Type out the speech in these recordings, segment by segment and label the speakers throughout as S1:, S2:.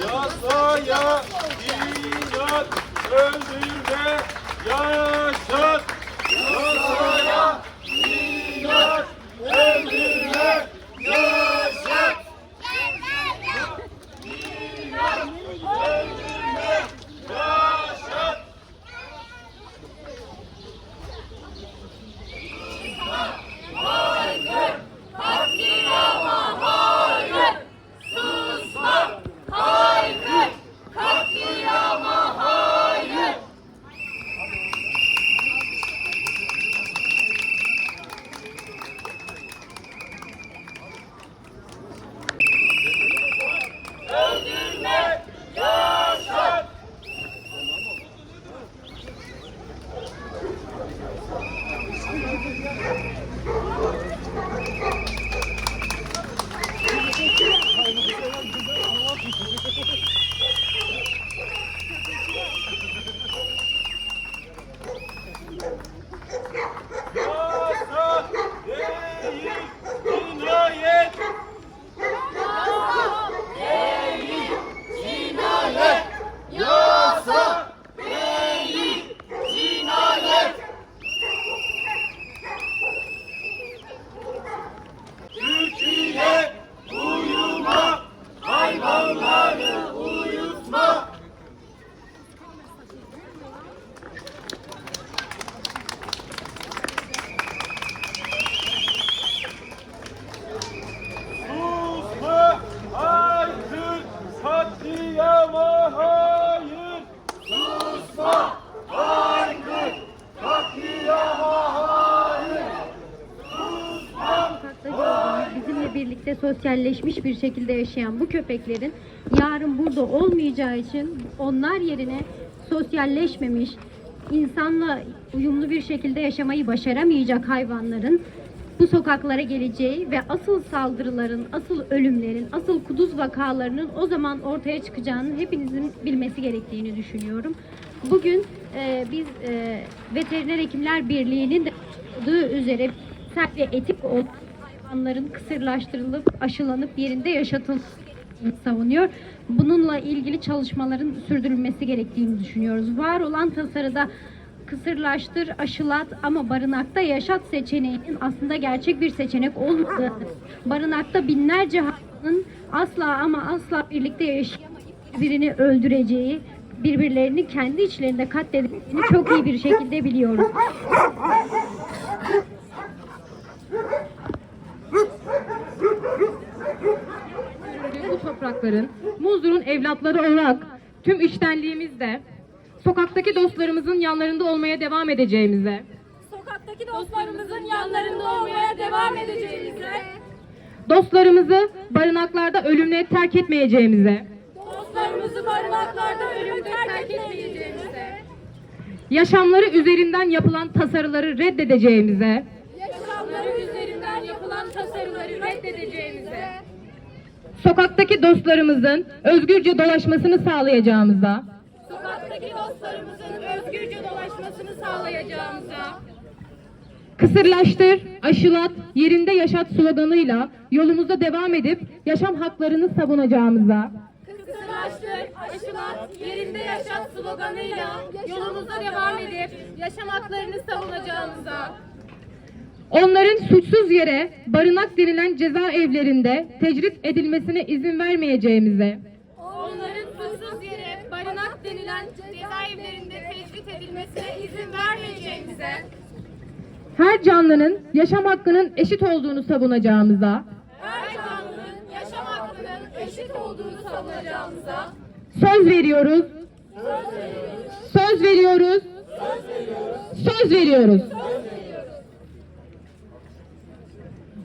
S1: Yasaya inat öldürme yaşat.
S2: Birlikte sosyalleşmiş bir şekilde yaşayan bu köpeklerin yarın burada olmayacağı için onlar yerine sosyalleşmemiş, insanla uyumlu bir şekilde yaşamayı başaramayacak hayvanların bu sokaklara geleceği ve asıl saldırıların, asıl ölümlerin, asıl kuduz vakalarının o zaman ortaya çıkacağını hepinizin bilmesi gerektiğini düşünüyorum. Bugün e, biz e, Veteriner Hekimler Birliği'nin de üzere bilimsel ve etik olan hayvanların kısırlaştırılıp aşılanıp yerinde yaşatılması gerektiğini savunuyor. Bununla ilgili çalışmaların sürdürülmesi gerektiğini düşünüyoruz. Var olan tasarıda kısırlaştır, aşılat ama barınakta yaşat seçeneğinin aslında gerçek bir seçenek olmadığını, barınakta binlerce hayvanın asla ama asla birlikte yaşayamayıp birbirini öldüreceği, birbirlerini kendi içlerinde katledeceğini çok iyi bir şekilde biliyoruz.
S3: Bu toprakların, Muzur'un evlatları olarak tüm içtenliğimizle sokaktaki dostlarımızın yanlarında olmaya devam edeceğimize,
S4: Sokaktaki dostlarımızın yanlarında olmaya devam edeceğimize,
S3: dostlarımızı barınaklarda ölümle terk etmeyeceğimize,
S4: dostlarımızı barınaklarda ölüm terk etmeyeceğimize,
S3: yaşamları üzerinden yapılan tasarıları reddedeceğimize,
S4: yaşamları üzerinden yapılan tasarıları reddedeceğimize,
S3: sokaktaki dostlarımızın özgürce dolaşmasını sağlayacağımıza,
S4: sokaktaki dostlarımızın özgürce dolaşmasını sağlayacağımıza,
S3: kısırlaştır, aşılat, yerinde yaşat sloganıyla yolumuza devam edip yaşam haklarını savunacağımıza,
S4: kısırlaştır, aşılat, yerinde yaşat sloganıyla yolumuza devam edip yaşam haklarını savunacağımıza,
S3: Onların suçsuz yere barınak denilen cezaevlerinde tecrit edilmesine izin vermeyeceğimize,
S4: onların suçsuz yere barınak denilen cezaevlerinde tecrit edilmesine izin vermeyeceğimize,
S3: her canlının yaşam hakkının eşit olduğunu savunacağımıza,
S4: her canlının yaşam hakkının eşit olduğunu savunacağımıza.
S3: Söz veriyoruz, söz veriyoruz, söz veriyoruz.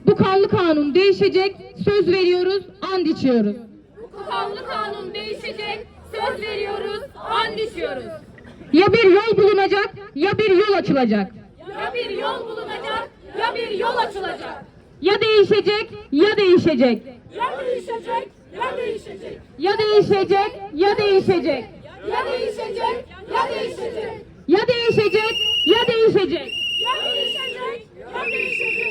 S3: Bu kanlı kanun değişecek, söz veriyoruz, and içiyoruz.
S4: bu kanlı kanun değişecek, söz veriyoruz, and içiyoruz.
S3: Ya bir yol bulunacak, ya bir yol açılacak.
S4: Ya bir yol bulunacak, ya bir yol açılacak.
S3: Ya değişecek, ya değişecek.
S4: Ya değişecek, ya değişecek.
S3: Ya değişecek, ya değişecek.
S4: Ya değişecek, ya değişecek.
S3: Ya değişecek, ya değişecek.
S4: Ya değişecek, ya değişecek.